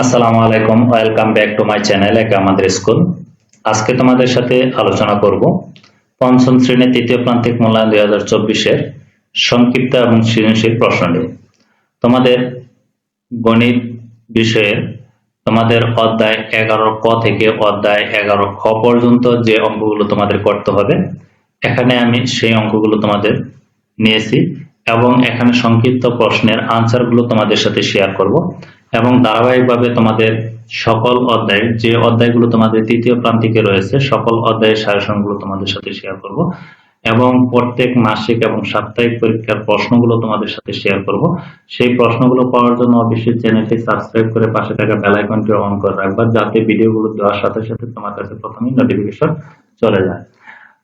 আসসালামু আলাইকুম, welcome back to my channel এক আমাদের স্কুল। আজকে তোমাদের সাথে আলোচনা করব পঞ্চম শ্রেণির তৃতীয় প্রান্তিক মূল্যায়ন দুই হাজার চব্বিশের সংক্ষিপ্ত এবং সৃজনশীল প্রশ্ন নিয়ে। তোমাদের গণিত বিষয়ের তোমাদের অধ্যায় এগারো ক থেকে অধ্যায় এগারো খ পর্যন্ত যে অঙ্কগুলো তোমাদের করতে হবে, এখানে আমি সেই অঙ্কগুলো তোমাদের নিয়েছি এবং এখানে সংক্ষিপ্ত প্রশ্নের আনসারগুলো তোমাদের সাথে শেয়ার করব। এবং ধারাবাহিকভাবে তোমাদের সকল অধ্যায়, যে অধ্যায়গুলো তোমাদের তৃতীয় প্রান্তিকে রয়েছে, সকল অধ্যায়ের সাজেশনগুলো তোমাদের সাথে শেয়ার করব এবং প্রত্যেক মাসিক এবং সাপ্তাহিক পরীক্ষার প্রশ্নগুলো তোমাদের সাথে শেয়ার করব। সেই প্রশ্নগুলো পাওয়ার জন্য অবশ্যই চ্যানেলটি সাবস্ক্রাইব করে পাশে থাকা বেল আইকনটি অন করে রাখবা, যাতে ভিডিওগুলো দেওয়ার সাথে সাথে তোমার কাছে প্রথমেই নোটিফিকেশন চলে যায়।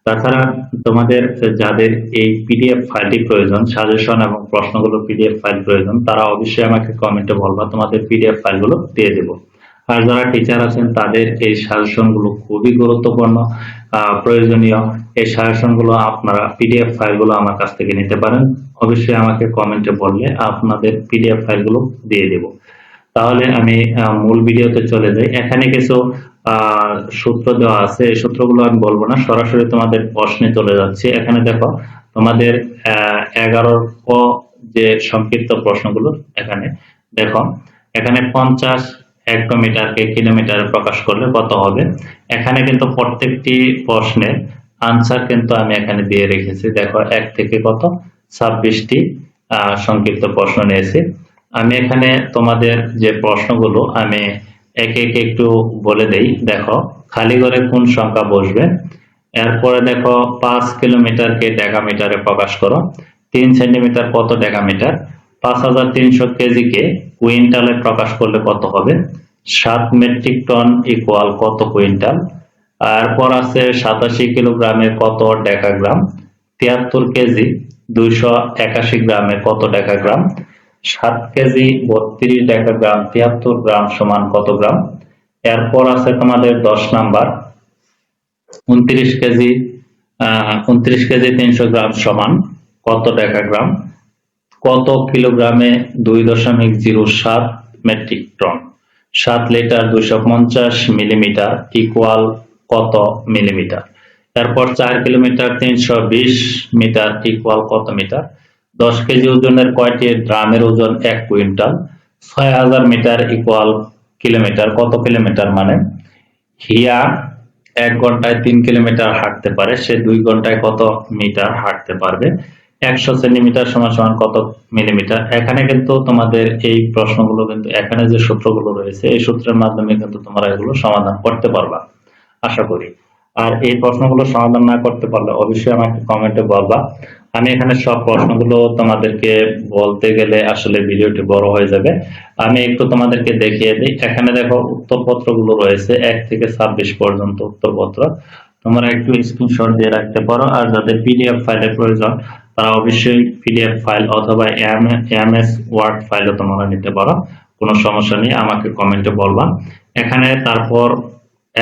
তাছাড়া তোমাদের যাদের এই পিডিএফ ফাইলটি প্রয়োজন সাজেশন এবং প্রশ্নগুলো পিডিএফ ফাইল প্রয়োজন, তারা অবশ্যই আমাকে কমেন্টে বলবা, তোমাদের পিডিএফ ফাইলগুলো দিয়ে দেব। আর যারা টিচার আছেন, তাদের এই সাজেশনগুলো খুবই গুরুত্বপূর্ণ প্রয়োজনীয়। এই সাজেশনগুলো আপনারা পিডিএফ ফাইলগুলো আমার কাছ থেকে নিতে পারেন। অবশ্যই আমাকে কমেন্টে বললে আপনাদের পিডিএফ ফাইলগুলো দিয়ে দেব। তাহলে আমি মূল ভিডিওতে চলে যাই। এখানে কিছু সূত্র দেওয়া আছে। এই সূত্রগুলো আমি বলব না। সরাসরি তোমাদের প্রশ্নে চলে যাচ্ছি। এখানে দেখো, তোমাদের এগারোর ক যে সংক্ষিপ্ত প্রশ্নগুলো এখানে, দেখো, এখানে পঞ্চাশ হেক্টোমিটারকে কিলোমিটারে প্রকাশ করলে কত হবে? এখানে কিন্তু প্রত্যেকটি প্রশ্নের আনসার কিন্তু আমি এখানে দিয়ে রেখেছি। দেখো, এক থেকে কত? ছাব্বিশটি সংক্ষিপ্ত প্রশ্ন নিয়েছি। আমি এখানে তোমাদের যে প্রশ্নগুলো আমি একে একে একটু বলে দেই। দেখো, খালি ঘরে কোন সংখ্যা বসবে? এরপরে দেখো, পাঁচ কিলোমিটারকে ডেকামিটারে প্রকাশ করো। তিন সেন্টিমিটার কত ডেকামিটার? পাঁচ হাজার তিনশো কেজিকে কুইন্টালে প্রকাশ করলে কত হবে? সাত মেট্রিক টন ইকুয়াল কত কুইন্টাল? এরপর আছে সাতাশি কিলোগ্রামে কত ডেকাগ্রাম? তিয়াত্তর কেজি, দুইশো একাশি গ্রামে কত ডেকাগ্রাম? সাত কেজি বত্রিশ ডেকাগ্রাম তিয়াত্তর গ্রাম সমান কত গ্রাম? এরপর আছে তোমাদের দশ নাম্বার। উনত্রিশ কেজি উনত্রিশ কেজি তিনশো গ্রাম সমান কত ডেকাগ্রাম কত কিলোগ্রামে দুই দশমিক জিরো সাত মেট্রিক টন? সাত লিটার দুইশো পঞ্চাশ মিলিমিটার ইকুয়াল কত মিলিমিটার? এরপর চার কিলোমিটার তিনশো বিশ মিটার ইকুয়াল কত মিটার? দশ কেজি ওজনের কয়টি ড্রামের ওজন এক কুইন্টাল? ছয় হাজার মিটার ইকুয়াল কিলোমিটার কত কিলোমিটার মানে? হিয়া এক ঘন্টায় তিন কিলোমিটার হাঁটতে পারে। সে দুই ঘন্টায় কত মিটার হাঁটতে পারবে? একশো সেন্টিমিটার সমান সমান কত মিলিমিটার? এখানে কিন্তু তোমাদের এই প্রশ্নগুলো কিন্তু, এখানে যে সূত্রগুলো রয়েছে, এই সূত্রের মাধ্যমে কিন্তু তোমরা এগুলো সমাধান করতে পারবা, আশা করি। আর এই প্রশ্নগুলো সমাধান না করতে পারলে অবশ্যই আমাকে কমেন্টে বলবা। আমি এখানে সব প্রশ্নগুলো তোমাদেরকে বলতে গেলে আসলে ভিডিওটি বড় হয়ে যাবে। আমি একটু তোমাদেরকে দেখিয়ে দিই। এখানে দেখো উত্তরপত্রগুলো রয়েছে, এক থেকে ছাব্বিশ পর্যন্ত উত্তরপত্র। তোমরা একটু স্ক্রিনশট দিয়ে রাখতে পারো। আর যাদের পিডিএফ ফাইলের প্রয়োজন, তারা অবশ্যই পিডিএফ ফাইল অথবা এমএস ওয়ার্ড ফাইলও তোমরা নিতে পারো। কোনো সমস্যা নেই, আমাকে কমেন্টে বলবা। এখানে তারপর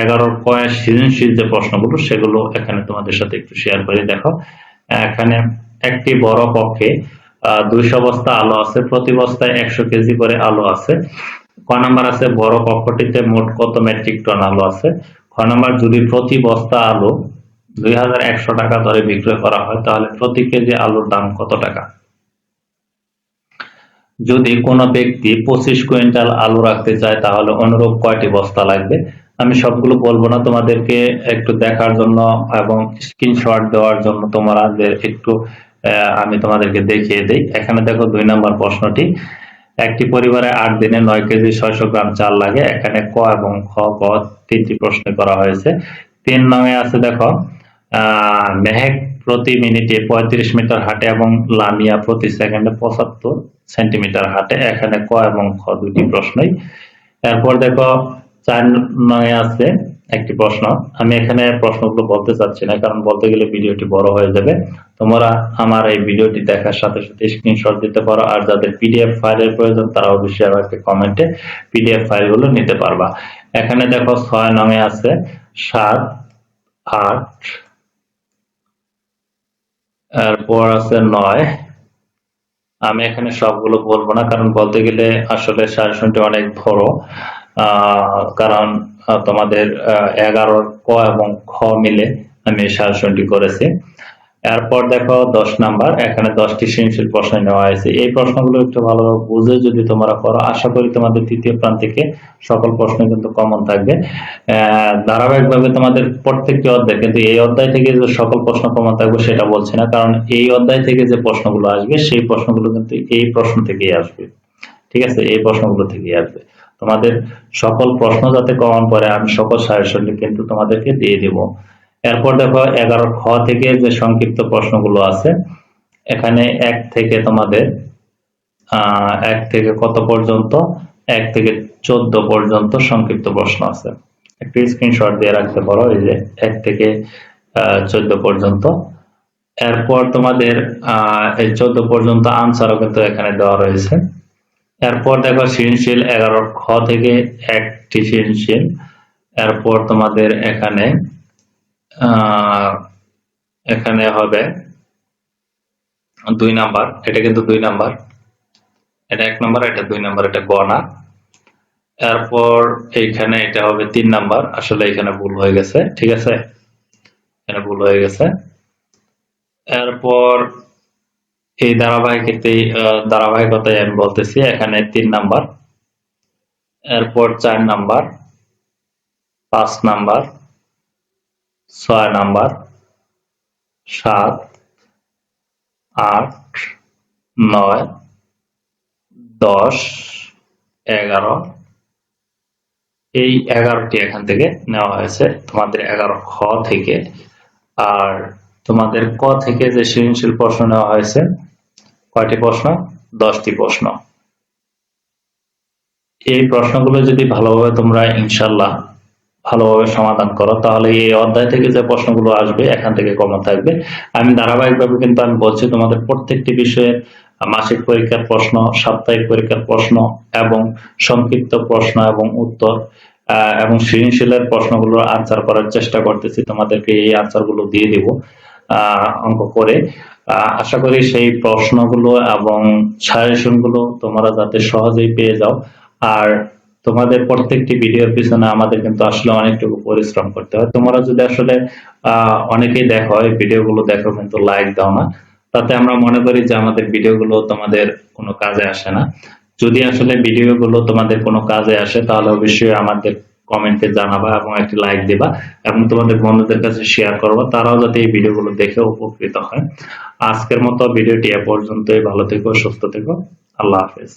এগারোর কয়েক সৃজনশীল যে প্রশ্নগুলো, সেগুলো এখানে তোমাদের সাথে একটু শেয়ার করে দেখো। এখানে একটি বড় কক্ষে দুইশো বস্তা আলো আছে, প্রতি বস্তায় একশো কেজি করে আলো আছে। ক নাম্বার আছে, বড় কক্ষটিতে মোট কত মেট্রিক টন আলো আছে? খ নাম্বার, যদি প্রতি বস্তা আলো দুই হাজার একশো টাকা দরে বিক্রয় করা হয়, তাহলে প্রতি কেজি আলুর দাম কত টাকা? যদি কোনো ব্যক্তি পঁচিশ কুইন্টাল আলু রাখতে চায়, তাহলে অনুরূপ কয়টি বস্তা লাগবে? আমি সবগুলো বলব না, তোমাদেরকে একটু দেখার জন্য এবং স্ক্রিনশট দেওয়ার জন্য তোমাদের একটু আমি তোমাদেরকে দেখিয়ে দিই। এখানে দেখো দুই নম্বর প্রশ্নটি। একটি পরিবারে আট দিনে নয় কেজি ছয়শো গ্রাম চাল লাগে, এখানে ক এবং খ গ তিনটি প্রশ্ন করা হয়েছে। তিন নঙে আছে দেখো মেহেক প্রতি মিনিটে পঁয়ত্রিশ মিটার হাঁটে এবং লামিয়া প্রতি সেকেন্ডে পঁচাত্তর সেন্টিমিটার হাঁটে, এখানে ক এবং খ দুটি প্রশ্নই। এরপর দেখো চার নয়ে আছে একটি প্রশ্ন। আমি এখানে প্রশ্নগুলো বলতে চাচ্ছি না, কারণ বলতে গেলে ভিডিওটি বড় হয়ে যাবে। তোমরা আমার এই ভিডিওটি দেখার সাথে সাথে স্ক্রিনশট দিতে পারো, আর যাদের পিডিএফ ফাইলের প্রয়োজন তারা অবশ্যই আমাকে কমেন্টে পিডিএফ ফাইলগুলো নিতে পারবা। এখানে দেখো ছয় নঙে আছে, সাত, আট, এরপর আছে নয়। আমি এখানে সবগুলো বলব না, কারণ বলতে গেলে আসলে সাজেশনটি অনেক বড়। কারণ তোমাদের এগারোর ক এবং খ মিলে আমি সাজেশনটি করেছি। এরপর দেখো দশ নাম্বার, এখানে দশটি সৃজনশীল প্রশ্ন নেওয়া হয়েছে। এই প্রশ্নগুলো একটু ভালোভাবে বুঝে যদি তোমরা করো, আশা করি তোমাদের তৃতীয় প্রান্তিকে সকল প্রশ্ন কিন্তু কমন থাকবে। ধারাবাহিকভাবে তোমাদের প্রত্যেকটি অধ্যায়, কিন্তু এই অধ্যায় থেকে যে সকল প্রশ্ন কমন থাকবে সেটা বলছি না, কারণ এই অধ্যায় থেকে যে প্রশ্নগুলো আসবে, সেই প্রশ্নগুলো কিন্তু এই প্রশ্ন থেকেই আসবে। ঠিক আছে? এই প্রশ্নগুলো থেকেই আসবে। তোমাদের সকল প্রশ্ন যাতে কমন পড়ে আমি সকল সাজেশনটি কিন্তু তোমাদেরকে দিয়ে দিব। এরপর দেখো, এগারো খ থেকে যে সংক্ষিপ্ত প্রশ্নগুলো আছে, এখানে এক থেকে তোমাদের এক থেকে কত পর্যন্ত, এক থেকে চোদ্দ পর্যন্ত সংক্ষিপ্ত প্রশ্ন আছে। একটি স্ক্রিনশট দিয়ে রাখতে পারো, এই যে এক থেকে চোদ্দ পর্যন্ত। এরপর তোমাদের এই চোদ্দ পর্যন্ত আনসারও কিন্তু এখানে দেওয়া রয়েছে। এরপর দেখো সৃজনশীল এগারো খ থেকে একটি সৃজনশীল। এরপর তোমাদের এখানে এখানে হবে দুই নাম্বার। এটা কিন্তু দুই নাম্বার। এটা এক নাম্বার, এটা দুই নাম্বার, এটা গনা এরপর এইখানে এটা হবে তিন নাম্বার। আসলে এখানে ভুল হয়ে গেছে, ঠিক আছে? এখানে ভুল হয়ে গেছে। এরপর এই ধারাবাহিকতে ধারাবাহিকতায় আমি বলতেছি, এখানে তিন নাম্বার, এরপর চার নাম্বার, পাঁচ নাম্বার, ছয় নাম্বার, সাত, আট, নয়, দশ, এগারো। এই এগারোটি এখান থেকে নেওয়া হয়েছে তোমাদের এগারো খ থেকে। আর তোমাদের ক থেকে যে সৃজনশীল প্রশ্ন নেওয়া হয়েছে? কয়টি প্রশ্ন? দশটি প্রশ্ন। এই প্রশ্নগুলো যদি ভালোভাবে তোমরা ইনশাল্লাহ ভালোভাবে সমাধান করো, তাহলে এই অধ্যায় থেকে যে প্রশ্নগুলো আসবে, এখান থেকে কমন থাকবে। আমি ধারাবাহিকভাবে কিন্তু আমি বলছি তোমাদের প্রত্যেকটি বিষয়ে মাসিক পরীক্ষার প্রশ্ন, সাপ্তাহিক পরীক্ষার প্রশ্ন এবং সংক্ষিপ্ত প্রশ্ন এবং উত্তর এবং সৃজনশীলের প্রশ্নগুলোর আনসার করার চেষ্টা করতেছি। তোমাদেরকে এই আনসারগুলো দিয়ে দিব। অঙ্ক করে। আশা করি সেই প্রশ্নগুলো এবং সাজেশনগুলো তোমরা যাতে সহজেই পেয়ে যাও। আর তোমাদের প্রত্যেকটি ভিডিওর পিছনে আমাদের কিন্তু আসলে অনেকটুকু পরিশ্রম করতে হয়। তোমরা যদি আসলে অনেকেই দেখো, এই ভিডিওগুলো দেখো কিন্তু লাইক দাও না। তাতে আমরা মনে করি যে আমাদের ভিডিওগুলো তোমাদের কোনো কাজে আসে না। যদি আসলে ভিডিওগুলো তোমাদের কোনো কাজে আসে, তাহলে অবশ্যই আমাদের কমেন্টে জানাবা এবং একটি লাইক দেবা এবং তোমাদের বন্ধুদের কাছে শেয়ার করবা, তারাও যাতে এই ভিডিওগুলো দেখে উপকৃত হয়। আজকের মতো ভিডিওটি এ পর্যন্তই। ভালো থেকো, সুস্থ থেকো। আল্লাহ হাফেজ।